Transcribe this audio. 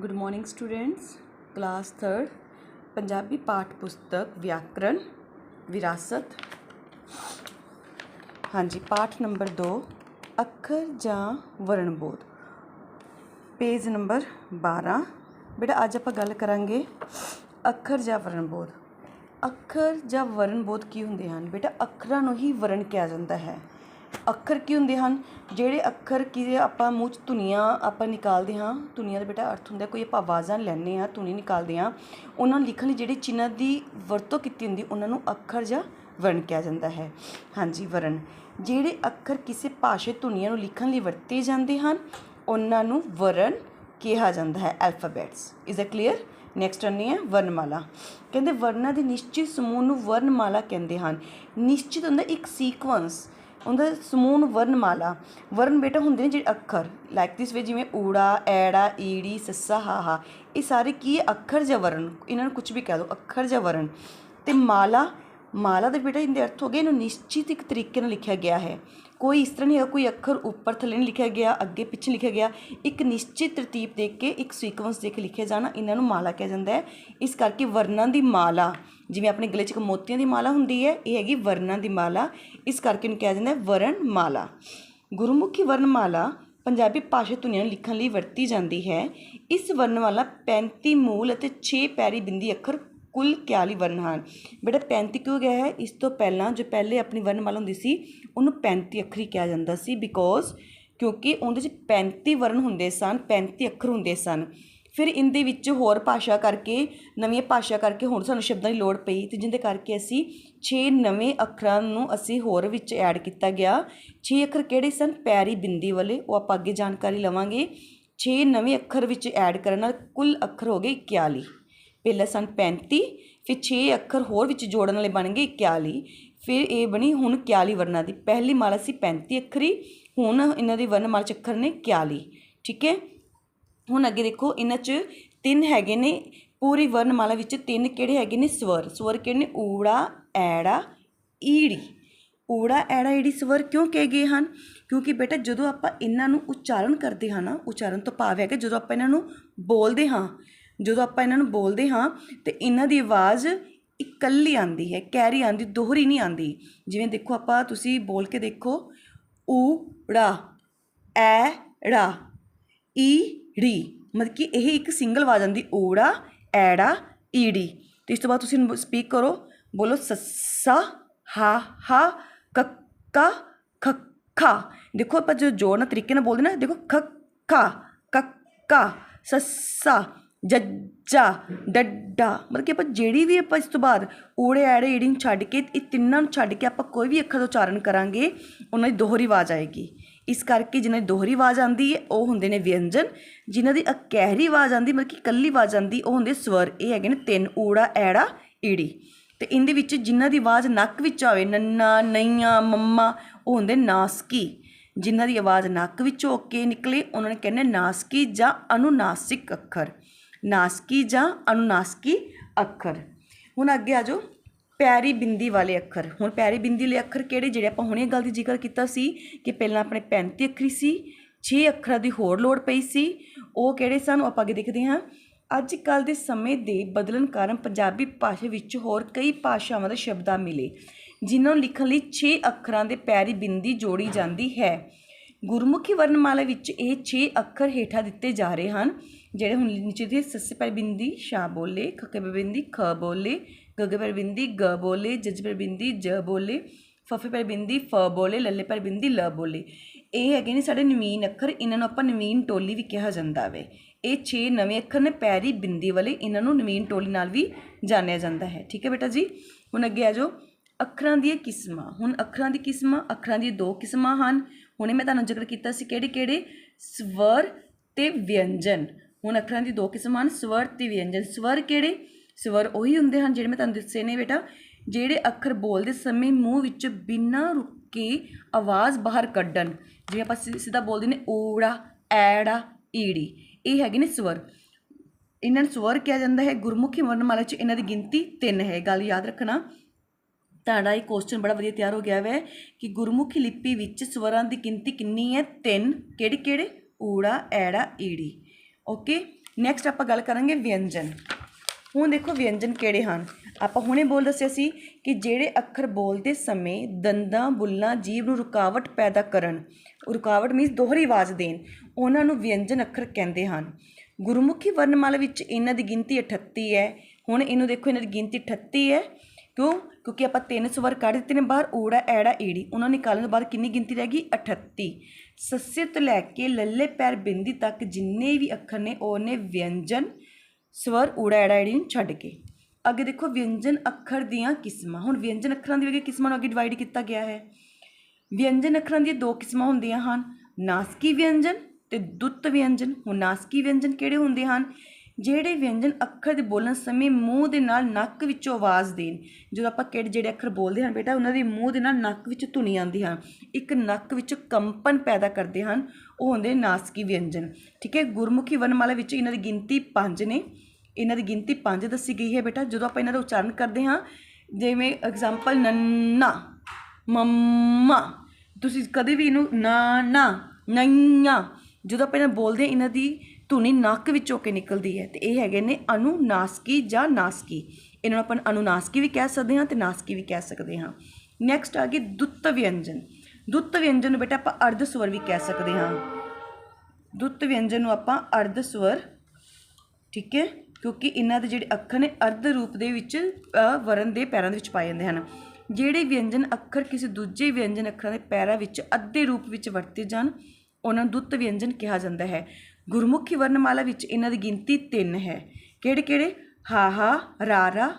Good morning students class 3rd Punjabi ਪਾਠ ਪੁਸਤਕ ਵਿਆਕਰਣ ਵਿਰਾਸਤ ਹਾਂਜੀ ਪਾਠ ਨੰਬਰ 2 ਅੱਖਰ ਜਾਂ ਵਰਣ ਬੋਧ ਪੇਜ ਨੰਬਰ 12 ਬੇਟਾ ਅੱਜ ਆਪਾਂ ਗੱਲ ਕਰਾਂਗੇ ਅੱਖਰ ਜਾਂ ਵਰਣ ਬੋਧ ਅੱਖਰ ਜਾਂ ਵਰਣ ਬੋਧ ਕੀ ਹੁੰਦੇ ਹਨ ਬੇਟਾ ਅੱਖਰਾਂ ਨੂੰ ਹੀ ਵਰਣ ਕਿਹਾ ਜਾਂਦਾ ਹੈ ਅੱਖਰ ਕੀ ਹੁੰਦੇ ਹਨ? ਜਿਹੜੇ ਅੱਖਰ ਕੀ ਆਪਾਂ ਮੂੰਹ 'ਚ ਧੁਨੀਆਂ ਆਪਾਂ ਨਿਕਾਲਦੇ ਹਾਂ, ਧੁਨੀਆਂ ਦਾ ਬੇਟਾ ਅਰਥ ਹੁੰਦਾ ਕੋਈ ਆਪਾਂ ਆਵਾਜ਼ਾਂ ਲੈਂਦੇ ਹਾਂ, ਧੁਨੀ ਨਿਕਾਲਦੇ ਹਾਂ, ਉਹਨਾਂ ਨੂੰ ਲਿਖਣ ਲਈ ਜਿਹੜੇ ਚਿੰਨ੍ਹਾਂ ਦੀ ਵਰਤੋਂ ਕੀਤੀ ਹੁੰਦੀ, ਉਹਨਾਂ ਨੂੰ ਅੱਖਰ ਜਾਂ ਵਰਣ ਕਿਹਾ ਜਾਂਦਾ ਹੈ। ਹਾਂਜੀ, ਵਰਣ। ਜਿਹੜੇ ਅੱਖਰ ਕਿਸੇ ਭਾਸ਼ਾ ਧੁਨੀਆਂ ਨੂੰ ਲਿਖਣ ਲਈ ਵਰਤੇ ਜਾਂਦੇ ਹਨ, ਉਹਨਾਂ ਨੂੰ ਵਰਣ ਕਿਹਾ ਜਾਂਦਾ ਹੈ alphabets is a clear next ਆਨੀ ਹੈ ਵਰਣਮਾਲਾ। ਕਹਿੰਦੇ ਵਰਨਾਂ ਦੇ ਨਿਸ਼ਚਿਤ ਸਮੂਹ ਨੂੰ ਵਰਣਮਾਲਾ ਕਹਿੰਦੇ ਹਨ। ਨਿਸ਼ਚਿਤ ਹੁੰਦਾ ਇੱਕ ਸੀਕੁਐਂਸ ਉਹਦਾ ਸਮੂਹ ਨੂੰ ਵਰਣਮਾਲਾ ਵਰਨ ਬੇਟਾ ਹੁੰਦੇ ਨੇ ਜਿਹੜੇ ਅੱਖਰ। ਲਾਈਕ ਦਿਸ ਵੇ ਜਿਵੇਂ ਊੜਾ, ਐੜਾ, ਈੜੀ, ਸੱਸਾ ਹਾਹਾ ਇਹ ਸਾਰੇ ਕੀ ਹੈ? ਅੱਖਰ ਜਾਂ ਵਰਨ ਇਹਨਾਂ ਨੂੰ ਕੁਝ ਵੀ ਕਹਿ ਦਿਓ ਅੱਖਰ ਜਾਂ ਵਰਨ ਤੇ ਮਾਲਾ ਮਾਲਾ ਦੇ ਬੇਟਾ ਇਹਦੇ ਅਰਥ ਹੋ ਗਏ, ਇਹਨੂੰ ਨਿਸ਼ਚਿਤ ਇੱਕ ਤਰੀਕੇ ਨਾਲ ਲਿਖਿਆ ਗਿਆ ਹੈ। ਕੋਈ ਇਸ ਤਰ੍ਹਾਂ ਨਹੀਂ ਹੈ ਕੋਈ ਅੱਖਰ ਉੱਪਰ ਥੱਲੇ ਨਹੀਂ ਲਿਖਿਆ ਗਿਆ, ਅੱਗੇ ਪਿੱਛੇ ਲਿਖਿਆ ਗਿਆ। ਇੱਕ ਨਿਸ਼ਚਿਤ ਤਰਤੀਬ ਦੇ ਕੇ, ਇੱਕ ਸੀਕੁਐਂਸ ਦੇ ਕੇ ਲਿਖਿਆ ਜਾਣਾ, ਇਹਨਾਂ ਨੂੰ ਮਾਲਾ ਕਿਹਾ ਜਾਂਦਾ ਹੈ। ਇਸ ਕਰਕੇ ਵਰਨਾਂ ਦੀ ਮਾਲਾ, ਜਿਵੇਂ ਆਪਣੇ ਗਲੇ 'ਚ ਇੱਕ ਮੋਤੀਆਂ ਦੀ ਮਾਲਾ ਹੁੰਦੀ ਹੈ, ਇਹ ਹੈਗੀ ਵਰਨਾਂ ਦੀ ਮਾਲਾ। ਇਸ ਕਰਕੇ ਇਹਨੂੰ ਕਿਹਾ ਜਾਂਦਾ ਹੈ ਵਰਣ ਮਾਲਾ। ਗੁਰਮੁਖੀ ਵਰਣਮਾਲਾ ਪੰਜਾਬੀ ਭਾਸ਼ਾ ਧੁਨੀਆਂ ਨੂੰ ਲਿਖਣ ਲਈ ਵਰਤੀ ਜਾਂਦੀ ਹੈ। ਇਸ ਵਰਣਮਾਲਾ 35 ਮੂਲ ਅਤੇ 6 ਪੈਰੀ ਬਿੰਦੀ ਅੱਖਰ ਕੁੱਲ 41 ਵਰਨ ਹਨ। ਬੇਟਾ 35 ਕਿਉਂ ਗਿਆ ਹੈ? ਇਸ ਤੋਂ ਪਹਿਲਾਂ ਜੋ ਪਹਿਲੇ ਆਪਣੀ ਵਰਣਮਾਲਾ ਹੁੰਦੀ ਸੀ, ਉਹਨੂੰ 35 ਅੱਖਰੀ ਕਿਹਾ ਜਾਂਦਾ ਸੀ ਬਿਕੋਜ਼ ਕਿਉਂਕਿ ਉਹਦੇ 'ਚ 35 ਵਰਨ ਹੁੰਦੇ ਸਨ 35 ਅੱਖਰ ਹੁੰਦੇ ਸਨ। ਫਿਰ ਇਹਦੇ ਵਿੱਚ ਹੋਰ ਭਾਸ਼ਾ ਕਰਕੇ ਨਵੀਆਂ ਭਾਸ਼ਾ ਕਰਕੇ ਹੁਣ ਸਾਨੂੰ ਸ਼ਬਦਾਂ ਦੀ ਲੋੜ ਪਈ ਤੇ ਜਿੰਦੇ ਕਰਕੇ ਅਸੀਂ 6 ਨਵੇਂ ਅੱਖਰਾਂ ਨੂੰ ਅਸੀਂ ਹੋਰ ਵਿੱਚ ਐਡ ਕੀਤਾ ਗਿਆ। 6 ਅੱਖਰ ਕਿਹੜੇ ਸਨ? ਪੈਰੀ ਬਿੰਦੀ ਵਾਲੇ, ਉਹ ਆਪਾਂ ਅੱਗੇ ਜਾਣਕਾਰੀ ਲਵਾਂਗੇ। 6 ਨਵੇਂ ਅੱਖਰ ਵਿੱਚ ਐਡ ਕਰਨ ਨਾਲ ਕੁੱਲ ਅੱਖਰ ਹੋ ਗਏ 41 ਪਹਿਲਾਂ ਸਨ 35 ਫਿਰ 6 ਅੱਖਰ ਹੋਰ ਵਿੱਚ ਜੋੜਨ ਵਾਲੇ ਬਣ ਗਏ 41 ਫਿਰ ਇਹ ਬਣੀ ਹੁਣ 41 ਵਰਨਾਂ ਦੀ। ਪਹਿਲੀ ਮਾਲਾ ਸੀ 35 ਅੱਖਰੀ, ਹੁਣ ਇਹਨਾਂ ਦੀ ਵਰਣਮਾਲਾ ਚ ਅੱਖਰ ਨੇ 41 ਠੀਕ ਹੈ? ਹੁਣ ਅੱਗੇ ਦੇਖੋ, ਇਹਨਾਂ 'ਚ ਤਿੰਨ ਹੈਗੇ ਨੇ। ਪੂਰੀ ਵਰਣਮਾਲਾ ਵਿੱਚ ਤਿੰਨ ਕਿਹੜੇ ਹੈਗੇ ਨੇ? ਸਵਰ। ਸਵਰ ਕਿਹੜੇ ਨੇ? ਊੜਾ, ਐੜਾ, ਈੜੀ। ਊੜਾ, ਐੜਾ, ਈੜੀ, ਸਵਰ ਕਿਉਂ ਕਹੇ ਗਏ ਹਨ? ਕਿਉਂਕਿ ਬੇਟਾ ਜਦੋਂ ਆਪਾਂ ਇਹਨਾਂ ਨੂੰ ਉਚਾਰਨ ਕਰਦੇ ਹਾਂ ਨਾ, ਉਚਾਰਨ ਤੋਂ ਭਾਵ ਹੈਗਾ ਜਦੋਂ ਆਪਾਂ ਇਹਨਾਂ ਨੂੰ ਬੋਲਦੇ ਹਾਂ ਜਦੋਂ ਆਪਾਂ ਇਹਨਾਂ ਨੂੰ ਬੋਲਦੇ ਹਾਂ, ਤੇ ਇਹਨਾਂ ਦੀ ਆਵਾਜ਼ ਇਕੱਲੀ ਆਂਦੀ ਹੈ, ਕੈਰੀ ਆਂਦੀ ਦੋਹਰੀ ਨਹੀਂ ਆਂਦੀ ਜਿਵੇਂ ਦੇਖੋ ਆਪਾਂ, ਤੁਸੀਂ ਬੋਲ ਕੇ ਦੇਖੋ ਊੜਾ ਐੜਾ ਈੜੀ ਮਤਲਬ ਕਿ ਇਹ ਇੱਕ ਸਿੰਗਲ ਆਵਾਜ਼ ਆਂਦੀ ਊੜਾ ਐੜਾ ਈੜੀ ਤੇ ਇਸ ਤੋਂ ਬਾਅਦ ਤੁਸੀਂ ਸਪੀਕ ਕਰੋ, ਬੋਲੋ ਸੱਸਾ ਹਾ ਹਾ ਕੱਕਾ ਖੱਖਾ ਦੇਖੋ ਆਪਾਂ ਜੋ ਜੋੜਨਾ ਤਰੀਕੇ ਨਾਲ ਬੋਲਦੇ ਨਾ, ਦੇਖੋ ਖੱਖਾ ਕੱਕਾ ਸੱਸਾ ਜੱਜਾ, ਡੱਡਾ, ਮਤਲਬ ਕਿ ਆਪਾਂ ਜਿਹੜੀ ਵੀ ਆਪਾਂ ਇਸ ਤੋਂ ਬਾਅਦ ਊੜੇ ਐੜੇ ਈੜੀ ਨੂੰ ਛੱਡ ਕੇ ਇਹ ਤਿੰਨਾਂ ਨੂੰ ਛੱਡ ਕੇ ਆਪਾਂ ਕੋਈ ਵੀ ਅੱਖਰ ਦਾ ਉਚਾਰਨ ਕਰਾਂਗੇ, ਉਹਨਾਂ ਦੀ ਦੋਹਰੀ ਆਵਾਜ਼ ਆਏਗੀ। ਇਸ ਕਰਕੇ ਜਿਨ੍ਹਾਂ ਦੀ ਦੋਹਰੀ ਆਵਾਜ਼ ਆਉਂਦੀ ਹੈ, ਉਹ ਹੁੰਦੇ ਨੇ ਵਿਅੰਜਨ। ਜਿਨ੍ਹਾਂ ਦੀ ਅਕਹਿਰੀ ਆਵਾਜ਼ ਆਉਂਦੀ, ਮਤਲਬ ਕਿ ਇਕੱਲੀ ਆਵਾਜ਼ ਆਉਂਦੀ, ਉਹ ਹੁੰਦੇ ਸਵਰ। ਇਹ ਹੈਗੇ ਨੇ ਤਿੰਨ, ਊੜਾ, ਐੜਾ, ਈੜੀ। ਤੇ ਇਹਦੇ ਵਿੱਚ ਜਿਨ੍ਹਾਂ ਦੀ ਆਵਾਜ਼ ਨੱਕ ਵਿੱਚ ਆਵੇ, ਨੰਨਾ, ਨਈਆਂ, ਮੰਮਾ, ਉਹ ਹੁੰਦੇ ਨਾਸਕੀ। ਜਿਨ੍ਹਾਂ ਦੀ ਆਵਾਜ਼ ਨੱਕ ਵਿੱਚੋਂ ਹੋ ਕੇ ਨਿਕਲੇ, ਉਹਨਾਂ ਨੇ ਕਹਿੰਦੇ ਨਾਸਕੀ ਜਾਂ ਅਨੁਨਾਸਿਕ ਅੱਖਰ। ਨਾਸਕੀ ਜਾਂ ਅਨੁਨਾਸਕੀ ਅੱਖਰ। ਹੁਣ ਅੱਗੇ ਆ ਜਾਓ। ਪੈਰੀ ਬਿੰਦੀ ਵਾਲੇ ਅੱਖਰ। ਹੁਣ ਪੈਰੀ ਬਿੰਦੀ ਵਾਲੇ ਅੱਖਰ ਕਿਹੜੇ? ਜਿਹੜੇ ਆਪਾਂ ਹੁਣੇ ਗੱਲ ਦੀ ਜ਼ਿਕਰ ਕੀਤਾ ਸੀ ਕਿ ਪਹਿਲਾਂ ਆਪਣੇ 35 ਅੱਖਰੀ ਸੀ 6 ਅੱਖਰਾਂ ਦੀ ਹੋਰ ਲੋੜ ਪਈ ਸੀ। ਉਹ ਕਿਹੜੇ ਸਨ? ਉਹ ਆਪਾਂ ਅੱਗੇ ਦੇਖਦੇ ਹਾਂ। ਅੱਜ ਕੱਲ ਦੇ ਸਮੇਂ ਦੇ ਬਦਲਣ ਕਾਰਨ ਪੰਜਾਬੀ ਭਾਸ਼ਾ ਵਿੱਚ ਹੋਰ ਕਈ ਭਾਸ਼ਾਵਾਂ ਦੇ ਸ਼ਬਦਾਂ ਮਿਲੇ, ਜਿਨ੍ਹਾਂ ਨੂੰ ਲਿਖਣ ਲਈ 6 ਅੱਖਰਾਂ ਦੇ ਪੈਰੀ ਬਿੰਦੀ ਜੋੜੀ ਜਾਂਦੀ ਹੈ। ਗੁਰਮੁਖੀ ਵਰਣਮਾਲਾ ਵਿੱਚ ਇਹ 6 ਅੱਖਰ ਹੇਠਾਂ ਦਿੱਤੇ ਜਾ ਰਹੇ ਹਨ। ਜਿਹੜੇ ਹੁਣ ਨੀਚੇ ਦੇ ਸੱਸੇ ਪਰ ਬਿੰਦੀ, ਸ਼ਾ ਬੋਲੇ, ਖੱਕੇ ਪੈਰ ਬਿੰਦੀ, ਖ ਬੋਲੇ, ਗੱਗੇ ਪੈਰ ਬਿੰਦੀ, ਗ ਬੋਲੇ, ਜਜ ਪਰ ਬਿੰਦੀ, ਜ ਬੋਲੇ, ਫਫੇ ਪੈਰ ਬਿੰਦੀ, ਫ ਬੋਲੇ, ਲੱਲੇ ਪਰ ਬਿੰਦੀ, ਲ ਬੋਲੇ। ਇਹ ਹੈਗੇ ਨੇ ਸਾਡੇ ਨਵੀਨ ਅੱਖਰ, ਇਹਨਾਂ ਨੂੰ ਆਪਾਂ ਨਵੀਨ ਟੋਲੀ ਵੀ ਕਿਹਾ ਜਾਂਦਾ ਵੇ। ਇਹ 6 ਨਵੇਂ ਅੱਖਰ ਨੇ ਪੈਰੀ ਬਿੰਦੀ ਵਾਲੇ, ਇਹਨਾਂ ਨੂੰ ਨਵੀਨ ਟੋਲੀ ਨਾਲ ਵੀ ਜਾਣਿਆ ਜਾਂਦਾ ਹੈ। ਠੀਕ ਹੈ ਬੇਟਾ ਜੀ? ਹੁਣ ਅੱਗੇ ਆ ਜਾਓ। ਅੱਖਰਾਂ ਦੀਆਂ ਕਿਸਮਾਂ। ਹੁਣ ਅੱਖਰਾਂ ਦੀ ਕਿਸਮਾਂ, ਅੱਖਰਾਂ ਦੀਆਂ ਦੋ ਕਿਸਮਾਂ ਹਨ। ਹੁਣੇ ਮੈਂ ਤੁਹਾਨੂੰ ਜ਼ਿਕਰ ਕੀਤਾ ਸੀ ਕਿਹੜੇ ਕਿਹੜੇ ਸਵਰ ਤੇ ਵਿਅੰਜਨ। ਹੁਣ ਅੱਖਰਾਂ ਦੀ ਦੋ ਕਿਸਮ ਹਨ, ਸਵਰ ਤੇ ਵਿਅੰਜਨ। ਸਵਰ ਕਿਹੜੇ? ਸਵਰ ਉਹੀ ਹੁੰਦੇ ਹਨ ਜਿਹੜੇ ਮੈਂ ਤੁਹਾਨੂੰ ਦੱਸੇ ਨੇ ਬੇਟਾ, ਜਿਹੜੇ ਅੱਖਰ ਬੋਲਦੇ ਸਮੇਂ ਮੂੰਹ ਵਿੱਚ ਬਿਨਾਂ ਰੁਕੇ ਆਵਾਜ਼ ਬਾਹਰ ਕੱਢਣ। ਜਿਵੇਂ ਆਪਾਂ ਸਿੱਧਾ ਬੋਲਦੇ ਨੇ ਊੜਾ, ਐੜਾ, ਈੜੀ, ਇਹ ਹੈਗੇ ਨੇ ਸਵਰ। ਇਹਨਾਂ ਨੂੰ ਸਵਰ ਕਿਹਾ ਜਾਂਦਾ ਹੈ। ਗੁਰਮੁਖੀ ਵਰਣਮਾਲਾ 'ਚ ਇਹਨਾਂ ਦੀ ਗਿਣਤੀ 3 ਹੈ। ਗੱਲ ਯਾਦ ਰੱਖਣਾ। ਤੁਹਾਡਾ ਇਹ ਕੁਐਸਚਨ ਬੜਾ ਵਧੀਆ ਤਿਆਰ ਹੋ ਗਿਆ ਹੈ ਕਿ ਗੁਰਮੁਖੀ ਲਿਪੀ ਵਿੱਚ ਸਵਰਾਂ ਦੀ ਗਿਣਤੀ ਕਿੰਨੀ ਹੈ? 3 ਕਿਹੜੇ ਕਿਹੜੇ ਊੜਾ, ਐੜਾ, ਈੜੀ। ਓਕੇ ਨੈਕਸਟ ਆਪਾਂ ਗੱਲ ਕਰਾਂਗੇ ਵਿਅੰਜਨ। ਹੁਣ ਦੇਖੋ ਵਿਅੰਜਨ ਕਿਹੜੇ ਹਨ? ਆਪਾਂ ਹੁਣੇ ਬੋਲ ਦੱਸਿਆ ਸੀ ਕਿ ਜਿਹੜੇ ਅੱਖਰ ਬੋਲਦੇ ਸਮੇਂ ਦੰਦਾਂ, ਬੁੱਲਾਂ, ਜੀਭ ਨੂੰ ਰੁਕਾਵਟ ਪੈਦਾ ਕਰਨ, ਰੁਕਾਵਟ ਮੀਨਸ ਦੋਹਰੀ ਆਵਾਜ਼ ਦੇਣ, ਉਹਨਾਂ ਨੂੰ ਵਿਅੰਜਨ ਅੱਖਰ ਕਹਿੰਦੇ ਹਨ। ਗੁਰਮੁਖੀ ਵਰਣਮਾਲਾ ਵਿੱਚ ਇਹਨਾਂ ਦੀ ਗਿਣਤੀ 38 ਹੈ। ਹੁਣ ਇਹਨੂੰ ਦੇਖੋ, ਇਹਨਾਂ ਦੀ ਗਿਣਤੀ 38 ਹੈ। ਕਿਉਂ? ਕਿਉਂਕਿ ਆਪਾਂ ਤਿੰਨ ਸਵਰ ਕੱਢ ਦਿੱਤੇ ਨੇ, ਬਾਹਰ ਊੜਾ, ਐੜਾ, ਈੜੀ, ਉਹਨਾਂ ਨਿਕਾਲਣ ਤੋਂ ਬਾਅਦ ਕਿੰਨੀ ਗਿਣਤੀ ਰਹਿ ਗਈ? 38 ਸੱਸੇ ਤੋਂ ਲੈ ਕੇ ਲੱਲੇ ਪੈਰ ਬਿੰਦੀ ਤੱਕ ਜਿੰਨੇ ਵੀ ਅੱਖਰ ਨੇ, ਉਹਨੇ ਵਿਅੰਜਨ ਸਵਰ ਊੜਾ ਐੜਾ ਈੜੀ ਨੂੰ ਛੱਡ ਕੇ। ਅੱਗੇ ਦੇਖੋ, ਵਿਅੰਜਨ ਅੱਖਰ ਦੀਆਂ ਕਿਸਮਾਂ। ਹੁਣ ਵਿਅੰਜਨ ਅੱਖਰਾਂ ਦੀ ਵੀ ਕਿਸਮਾਂ ਨੂੰ ਅੱਗੇ ਡਿਵਾਈਡ ਕੀਤਾ ਗਿਆ ਹੈ। ਵਿਅੰਜਨ ਅੱਖਰਾਂ ਦੀਆਂ ਦੋ ਕਿਸਮਾਂ ਹੁੰਦੀਆਂ ਹਨ। ਨਾਸਕੀ ਵਿਅੰਜਨ ਤੇ ਦੁੱਤ ਵਿਅੰਜਨ। ਹੁਣ ਨਾਸਕੀ ਵਿਅੰਜਨ ਕਿਹੜੇ ਹੁੰਦੇ ਹਨ? ਜਿਹੜੇ ਵਿਅੰਜਨ ਅੱਖਰ ਦੇ ਬੋਲਣ ਸਮੇਂ ਮੂੰਹ ਦੇ ਨਾਲ ਨੱਕ ਵਿੱਚੋਂ ਆਵਾਜ਼ ਦੇਣ। ਜਦੋਂ ਆਪਾਂ ਕਿਹੜੇ ਜਿਹੜੇ ਅੱਖਰ ਬੋਲਦੇ ਹਨ ਬੇਟਾ, ਉਹਨਾਂ ਦੇ ਮੂੰਹ ਦੇ ਨਾਲ ਨੱਕ ਵਿੱਚ ਧੁਨੀ ਆਉਂਦੀ ਹਨ ਇੱਕ ਨੱਕ ਵਿੱਚ ਕੰਪਨ ਪੈਦਾ ਕਰਦੇ ਹਨ, ਉਹ ਹੁੰਦੇ ਨਾਸਕੀ ਵਿਅੰਜਨ। ਠੀਕ ਹੈ, ਗੁਰਮੁਖੀ ਵਰਣਮਾਲਾ ਵਿੱਚ ਇਹਨਾਂ ਦੀ ਗਿਣਤੀ 5 ਨੇ। ਇਹਨਾਂ ਦੀ ਗਿਣਤੀ 5 ਦੱਸੀ ਗਈ ਹੈ ਬੇਟਾ। ਜਦੋਂ ਆਪਾਂ ਇਹਨਾਂ ਦਾ ਉਚਾਰਨ ਕਰਦੇ ਹਾਂ, ਜਿਵੇਂ ਐਗਜ਼ਾਮਪਲ ਨੰਨਾ, ਮੰਮਾ, ਤੁਸੀਂ ਕਦੇ ਵੀ ਇਹਨੂੰ ਨਾ ਨਾ ਨਈਆਂ, ਜਦੋਂ ਆਪਾਂ ਇਹਨਾਂ ਬੋਲਦੇ ਹਾਂ, ਇਹਨਾਂ ਦੀ ਧੁਨੀ ਨੱਕ ਵਿੱਚੋਂ ਕੇ ਨਿਕਲਦੀ ਹੈ ਤੇ ਇਹ ਹੈਗੇ ਨੇ ਅਨੁਨਾਸਕੀ ਜਾਂ ਨਾਸਕੀ। ਇਹਨਾਂ ਨੂੰ ਆਪਾਂ ਅਨੁਨਾਸਕੀ ਵੀ ਕਹਿ ਸਕਦੇ ਹਾਂ ਤੇ ਨਾਸਕੀ ਵੀ ਕਹਿ ਸਕਦੇ ਹਾਂ। ਨੈਕਸਟ ਆ ਗਈ ਦੁੱਤ ਵਿਅੰਜਨ ਦੁੱਤ ਵਿਅੰਜਨ ਨੂੰ ਬੇਟਾ ਆਪਾਂ ਅਰਧ ਸਵਰ ਵੀ ਕਹਿ ਸਕਦੇ ਹਾਂ। ਦੁੱਤ ਵਿਅੰਜਨ ਨੂੰ ਆਪਾਂ ਅਰਧ ਸਵਰ ਠੀਕ ਹੈ ਕਿਉਂਕਿ ਇਹਨਾਂ ਦੇ ਜਿਹੜੇ ਅੱਖਰ ਨੇ ਅਰਧ ਰੂਪ ਦੇ ਵਿੱਚ ਅ, ਵਰਨ ਦੇ ਪੈਰਾਂ ਦੇ ਵਿੱਚ ਪਾਏ ਜਾਂਦੇ ਹਨ। ਜਿਹੜੇ ਵਿਅੰਜਨ ਅੱਖਰ ਕਿਸੇ ਦੂਜੇ ਵਿਅੰਜਨ ਅੱਖਰਾਂ ਦੇ ਪੈਰਾਂ ਵਿੱਚ ਅੱਧੇ ਰੂਪ ਵਿੱਚ ਵਰਤੇ ਜਾਣ ਉਹਨਾਂ ਨੂੰ ਦੁੱਤ ਵਿਅੰਜਨ ਕਿਹਾ ਜਾਂਦਾ ਹੈ। ਗੁਰਮੁਖੀ ਵਰਣਮਾਲਾ ਵਿੱਚ ਇਹਨਾਂ ਦੀ ਗਿਣਤੀ ਤਿੰਨ ਹੈ। ਕਿਹੜੇ ਕਿਹੜੇ ਹਾ ਹਾ ਰਾ ਰਾ